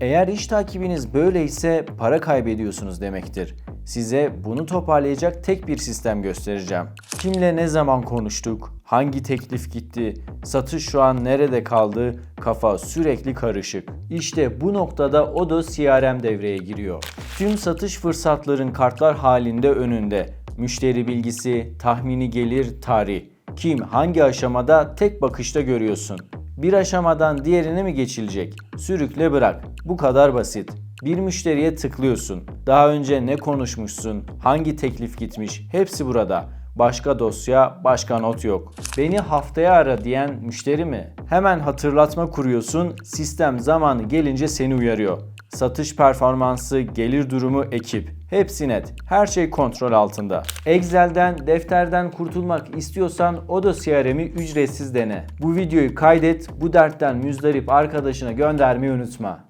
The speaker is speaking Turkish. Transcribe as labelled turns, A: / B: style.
A: Eğer iş takibiniz böyleyse para kaybediyorsunuz demektir. Size bunu toparlayacak tek bir sistem göstereceğim. Kimle ne zaman konuştuk, hangi teklif gitti, satış şu an nerede kaldı, kafa sürekli karışık. İşte bu noktada Odo CRM devreye giriyor. Tüm satış fırsatların kartlar halinde önünde. Müşteri bilgisi, tahmini gelir, tarih. Kim hangi aşamada tek bakışta görüyorsun. Bir aşamadan diğerine mi geçilecek? Sürükle bırak. Bu kadar basit. Bir müşteriye tıklıyorsun. Daha önce ne konuşmuşsun? Hangi teklif gitmiş? Hepsi burada. Başka dosya, başka not yok. Beni haftaya ara diyen müşteri mi? Hemen hatırlatma kuruyorsun. Sistem zamanı gelince seni uyarıyor. Satış performansı, gelir durumu, ekip. Hepsi net. Her şey kontrol altında. Excel'den, defterden kurtulmak istiyorsan Odo CRM'i ücretsiz dene. Bu videoyu kaydet, bu dertten müzdarip arkadaşına göndermeyi unutma.